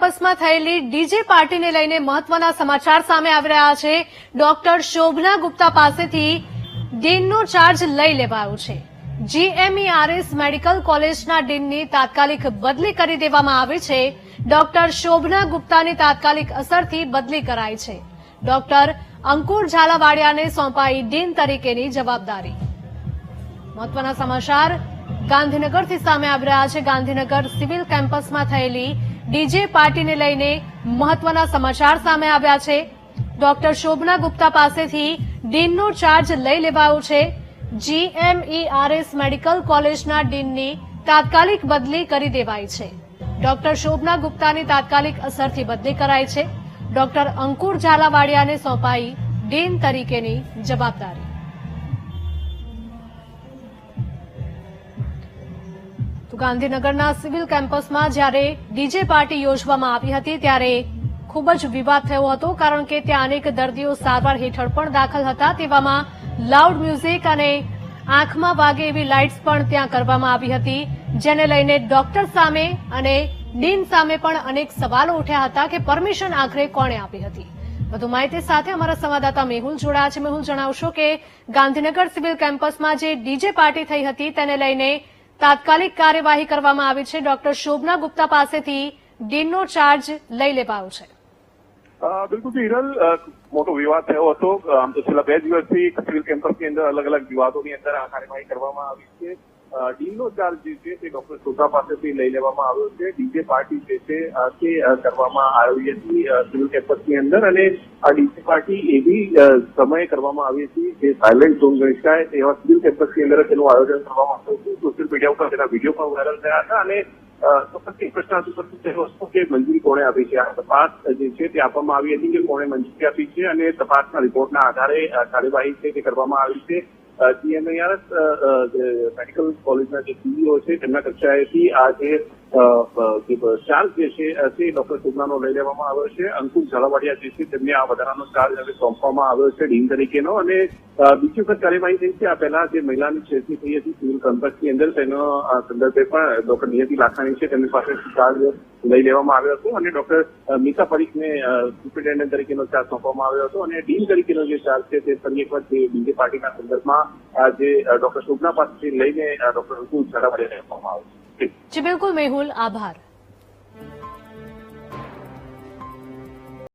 કેમ્પસમાં થયેલી ડીજે પાર્ટીને લઈને મહત્વના સમાચાર સામે આવી રહ્યા છે. ડોક્ટર શોભના ગુપ્તા પાસેથી ડીનનો ચાર્જ લઈ લેવાયો છે. જીએમઈઆરએસ મેડિકલ કોલેજના ડીનની તાત્કાલિક બદલી કરી દેવામાં આવી છે. ડોક્ટર શોભના ગુપ્તાની તાત્કાલિક અસરથી બદલી કરાઈ છે. ડોક્ટર અંકુર ઝાલાવાડિયાને સોંપાઈ ડીન તરીકેની જવાબદારી. મહત્વના સમાચાર ગાંધીનગરથી સામે આવી રહ્યા છે. ગાંધીનગર સિવિલ કેમ્પસમાં થયેલી ડીજે પાર્ટીને લઈને મહત્વના સમાચાર સામે આવ્યા છે. ડોક્ટર શોભના ગુપ્તા પાસેથી ડીનનો ચાર્જ લઈ લેવાયો છે. જીએમઈઆરએસ મેડિકલ કોલેજના ડીનની તાત્કાલિક બદલી કરી દેવાઈ છે. ડોક્ટર શોભના ગુપ્તાની તાત્કાલિક અસરથી બદલી કરાઈ છે. ડોક્ટર અંકુર ઝાલાવાડિયાને સોંપાઈ ડીન તરીકેની જવાબદારી. ગાંધીનગરના સિવિલ કેમ્પસમાં જ્યારે ડીજે પાર્ટી યોજવામાં આવી હતી ત્યારે ખૂબ જ વિવાદ થયો હતો, કારણ કે ત્યાં અનેક દર્દીઓ સારવાર હેઠળ પણ દાખલ હતા. તેવામાં લાઉડ મ્યુઝિક અને આંખમાં વાગે એવી લાઇટ્સ પણ ત્યાં કરવામાં આવી હતી, જેને લઈને ડોક્ટર સામે અને ડીન સામે પણ અનેક સવાલો ઉઠ્યા હતા કે પરમિશન આખરે કોણે આપી હતી. વધુ માહિતી સાથે અમારા સંવાદદાતા મેહુલ જોડાયા છે. મેહુલ, જણાવશો કે ગાંધીનગર સિવિલ કેમ્પસમાં જે ડીજે પાર્ટી થઈ હતી, તેને લઈને તાત્કાલિક કાર્યવાહી કરવામાં આવી છે. ડોક્ટર શોભના ગુપ્તા પાસેથી ડીનનો ચાર્જ લઈ લેવાયો છે. બિલકુલ જી, હિરલ મોટો વિવાદ થયો હતો. આમ તો છેલ્લા બે દિવસથી સિવિલ કેમ્પસની અંદર અલગ અલગ વિવાદોની અંદર આ કાર્યવાહી કરવામાં આવી છે. ડીનનો ચાર્જ જે છે તે ડોક્ટર સોઢા પાસેથી લઈ લેવામાં આવ્યો છે. ડીજે પાર્ટી જે છે તે કરવામાં આવી હતી સિવિલ કેમ્પસની અંદર. અને આ ડીજે પાર્ટી એવી સમયે કરવામાં આવી હતી જે સાયલેન્ટ ઝોન ગણી શકાય એવા સિવિલ કેમ્પસની અંદર તેનું આયોજન કરવામાં આવ્યું હતું. સોશિયલ મીડિયા ઉપર તેના વીડિયો પણ વાયરલ થયા હતા અને અ, ચોક્કસ એક પ્રશ્ન થયો હતો કે મંજૂરી કોણે આપી છે? આ તપાસ જે છે તે આપવામાં આવી હતી કે કોણે મંજૂરી આપી છે અને તપાસના રિપોર્ટના આધારે કાર્યવાહી છે તે કરવામાં આવી છે. જીએમઆઈઆરએસ મેડિકલ કોલેજના જે સીઈઓ છે તેમના કક્ષાએથી આ જે ચાર્જ જે છે તે ડોક્ટર સુગનાનો લઈ લેવામાં આવ્યો છે. અંકુર ઝાલાવાડિયા જે છે, તેમને આ વધારાનો ચાર્જ હવે સોંપવામાં આવ્યો છે, ડીન તરીકેનો. અને બીજી વખત કાર્યવાહી થઈ છે, આ પહેલા જે મહિલાની છેડતી થઈ હતી સિવિલ કોન્ટ્રાક્ટની અંદર, તેનો સંદર્ભે પણ ડોક્ટર નિયતિ લાખાણી છે, તેમની પાસે ચાર્જ લઈ લેવામાં આવ્યો હતો. અને ડોક્ટર મીતા પરીખને સુપ્રિન્ટેન્ડન્ટ તરીકેનો ચાર્જ સોંપવામાં આવ્યો હતો. અને ડીન તરીકેનો જે ચાર્જ છે, તે ફરી એકવાર જે બીજે પાર્ટીના સંદર્ભમાં જે ડોક્ટર સુગના પાસેથી લઈને ડોક્ટર અંકુર ઝાલાવાડિયા આપવામાં આવ્યો છે. જી બિલકુલ મેહુલ આભાર